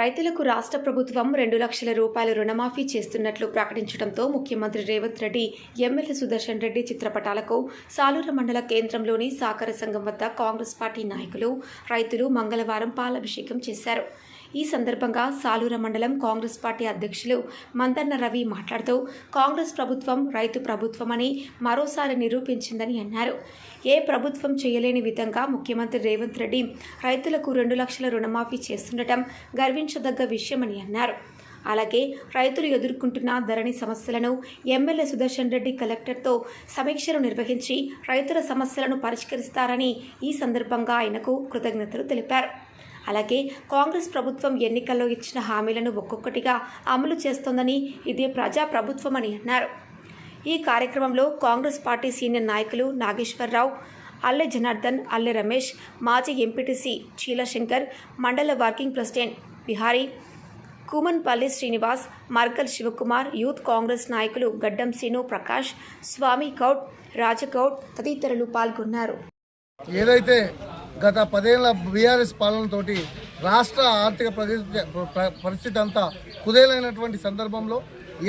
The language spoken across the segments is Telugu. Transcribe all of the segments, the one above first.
రైతులకు రాష్ట్ర ప్రభుత్వం రెండు లక్షల రూపాయల రుణమాఫీ చేస్తున్నట్లు ప్రకటించడంతో ముఖ్యమంత్రి రేవంత్ రెడ్డి ఎమ్మెల్యే సుదర్శన్ రెడ్డి చిత్రపటాలకు సాలూరు మండల కేంద్రంలోని సహకార సంఘం వద్ద కాంగ్రెస్ పార్టీ నాయకులు రైతులు మంగళవారం పాలాభిషేకం చేశారు. ఈ సందర్భంగా సాలూర మండలం కాంగ్రెస్ పార్టీ అధ్యక్షులు మందన్న రవి మాట్లాడుతూ కాంగ్రెస్ ప్రభుత్వం రైతు ప్రభుత్వమని మరోసారి నిరూపించిందని అన్నారు. ఏ ప్రభుత్వం చేయలేని విధంగా ముఖ్యమంత్రి రేవంత్ రెడ్డి రైతులకు రెండు లక్షల రుణమాఫీ చేస్తుండటం గర్వించదగ్గ విషయమని అన్నారు. అలాగే రైతులు ఎదుర్కొంటున్న ధరణి సమస్యలను ఎమ్మెల్యే సుదర్శన్ రెడ్డి కలెక్టర్తో సమీక్షలు నిర్వహించి రైతుల సమస్యలను పరిష్కరిస్తారని ఈ సందర్భంగా ఆయనకు కృతజ్ఞతలు తెలిపారు. అలాగే కాంగ్రెస్ ప్రభుత్వం ఎన్నికల్లో ఇచ్చిన హామీలను ఒక్కొక్కటిగా అమలు చేస్తోందని ఇదే ప్రజా ప్రభుత్వమని అన్నారు. ఈ కార్యక్రమంలో కాంగ్రెస్ పార్టీ సీనియర్ నాయకులు నాగేశ్వరరావు అల్లె జనార్దన్ అల్లె రమేష్ మాజీ ఎంపీటీసీ చీలశంకర్ మండల working president Bihari Kumanpalli Srinivas Markal Shivakumar youth Congress నాయకులు గడ్డం శ్రీను ప్రకాష్ స్వామి గౌడ్ రాజగౌడ్ తదితరులు పాల్గొన్నారు. ఏదైతే గత పదేళ్ళ బీఆర్ఎస్ పాలనతోటి రాష్ట్ర ఆర్థిక పరిస్థితి పరిస్థితి అంతా కుదేలైనటువంటి సందర్భంలో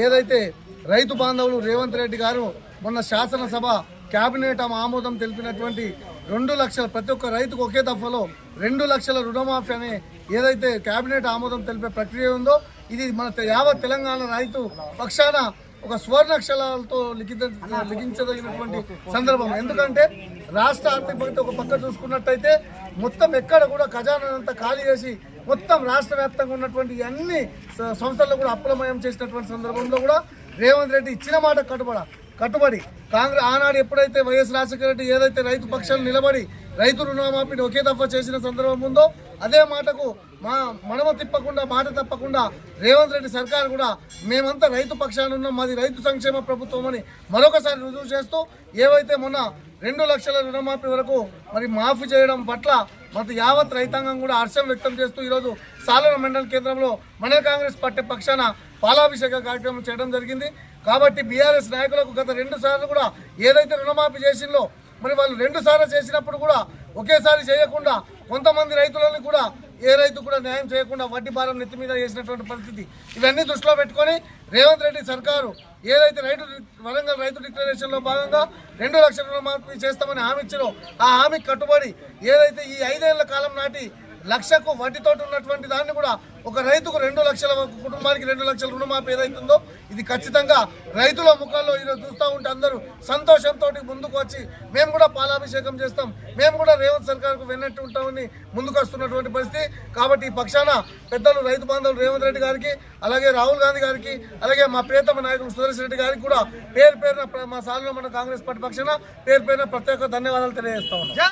ఏదైతే రైతు బాంధవులు రేవంత్ రెడ్డి గారు మొన్న శాసనసభ కేబినెట్ ఆమోదం తెలిపినటువంటి రెండు లక్షల ప్రతి ఒక్క రైతుకు ఒకే దఫలో రెండు లక్షల రుణమాఫీ అనే ఏదైతే కేబినెట్ ఆమోదం తెలిపే ప్రక్రియ ఉందో ఇది మన యావత్ తెలంగాణ రైతు పక్షాన ఒక స్వర్ణక్షరాలతో లిఖిత లిఖించదగినటువంటి సందర్భం. ఎందుకంటే రాష్ట్ర ఆర్థిక పరిస్థితి ఒక పక్క చూసుకున్నట్టయితే మొత్తం ఎక్కడ కూడా ఖజానా అంతా ఖాళీ చేసి మొత్తం రాష్ట్ర వ్యాప్తంగా ఉన్నటువంటి అన్ని సంస్థల్లో కూడా అప్రమయం చేసినటువంటి సందర్భంలో కూడా రేవంత్ రెడ్డి ఇచ్చిన మాట కట్టుబడ కట్టుబడి. కాంగ్రెస్ ఆనాడు ఎప్పుడైతే వైఎస్ రాజశేఖర రెడ్డి ఏదైతే రైతు పక్షాలు నిలబడి రైతు రుణమాఫీని ఒకే దఫా చేసిన సందర్భం ఉందో అదే మాటకు మా మనమ తిప్పకుండా మాట తప్పకుండా రేవంత్ రెడ్డి సర్కార్ కూడా మేమంతా రైతు పక్షాన ఉన్నాం మాది రైతు సంక్షేమ ప్రభుత్వం అని మరొకసారి రుజువు చేస్తూ ఏవైతే మొన్న రెండు లక్షల రుణమాఫీ వరకు మరి మాఫీ చేయడం పట్ల మరి యావత్ రైతాంగం కూడా హర్షం వ్యక్తం చేస్తూ ఈరోజు సాలన మండల కేంద్రంలో మండల కాంగ్రెస్ పార్టీ పక్షాన పాలాభిషేక కార్యక్రమం చేయడం జరిగింది. కాబట్టి బీఆర్ఎస్ నాయకులకు గత రెండు సార్లు కూడా ఏదైతే రుణమాఫీ చేసిందో మరి వాళ్ళు రెండు సార్లు చేసినప్పుడు కూడా ఒకేసారి చేయకుండా కొంతమంది రైతులని కూడా ఏ రైతు కూడా న్యాయం చేయకుండా వడ్డీ భారం నెత్తి మీద చేసినటువంటి పరిస్థితి. ఇవన్నీ దృష్టిలో పెట్టుకొని రేవంత్ రెడ్డి సర్కారు ఏదైతే రైతు వరంగల్ రైతు డిక్లరేషన్లో భాగంగా రెండు లక్షల రుణమాఫీ చేస్తామని హామీ ఇచ్చారో ఆ హామీ కట్టుబడి ఏదైతే ఈ ఐదేళ్ళ కాలం నాటి లక్షకు వడ్డీతో ఉన్నటువంటి దాన్ని కూడా ఒక రైతుకు రెండు లక్షల కుటుంబానికి రెండు లక్షల రుణమాఫీ ఏదైతుందో ఇది ఖచ్చితంగా రైతుల ముఖాల్లో ఈరోజు చూస్తూ ఉంటే అందరూ సంతోషంతో ముందుకు వచ్చి మేము కూడా పాలాభిషేకం చేస్తాం. మేము కూడా రేవంత్ సర్కార్కు విన్నట్టు ఉంటామని ముందుకు వస్తున్నటువంటి పరిస్థితి. కాబట్టి ఈ పక్షాన పెద్దలు రైతు బాంధవులు రేవంత్ రెడ్డి గారికి అలాగే రాహుల్ గాంధీ గారికి అలాగే మా ప్రియతమ నాయకుడు సురేష్ రెడ్డి గారికి కూడా పేరు పేరున మా సార్లు మన కాంగ్రెస్ పార్టీ పక్షాన పేరు పేరున ప్రత్యేక ధన్యవాదాలు తెలియజేస్తా